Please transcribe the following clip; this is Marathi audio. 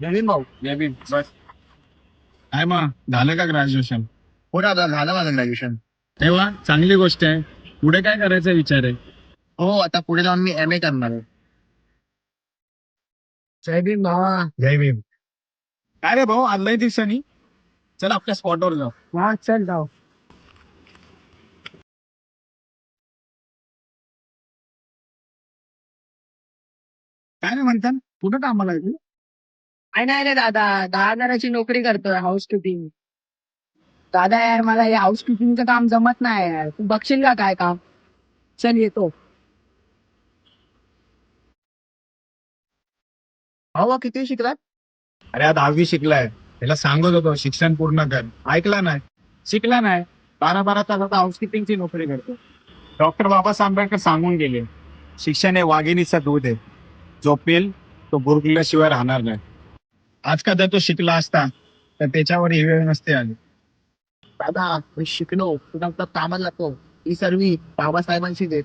नवीन भाऊ. बस. काय मग? झालं का ग्रॅज्युएशन हो दादा झालं माझं ग्रॅज्युएशन तेव्हा? चांगली गोष्ट आहे. पुढे काय करायचा विचार आहे? हो आता पुढे जाऊन मी एम ए करणार आहे. जय भीम भावा. जय भीम. काय रे भाऊ आज लय दिवसांनी? चल आपल्या स्पॉटवर जाऊ. हा चल जाऊ. काय रे म्हणतात कुठं कामाला आहे तू? नाही नाही रे दादा. दहा हजाराची नोकरी करतोय हाऊस किपिंग दादा यार मला हे हाऊस किपिंगचं काम जमत नाही यार. तू बघशील का काय काम? चल येतो. भावा किती शिकलात अरे हा दहावी शिकलाय. त्याला सांगत होतो शिक्षण पूर्ण कर. ऐकला नाही. शिकला नाही. बारा बारा तास आता हाऊसकीपिंगची नोकरी करतो डॉक्टर बाबासाहेब आंबेडकर सांगून गेले शिक्षण हे वाघिणीचा दूध आहे. जो पेल तो बुरकल्याशिवाय राहणार नाही. आज का जर तो शिकला असता तर त्याच्यावर ही वेळ नसते आली. दादा मी शिकलो. तुला आता कामाला लागतो ही सर्वी बाबासाहेबांशी देत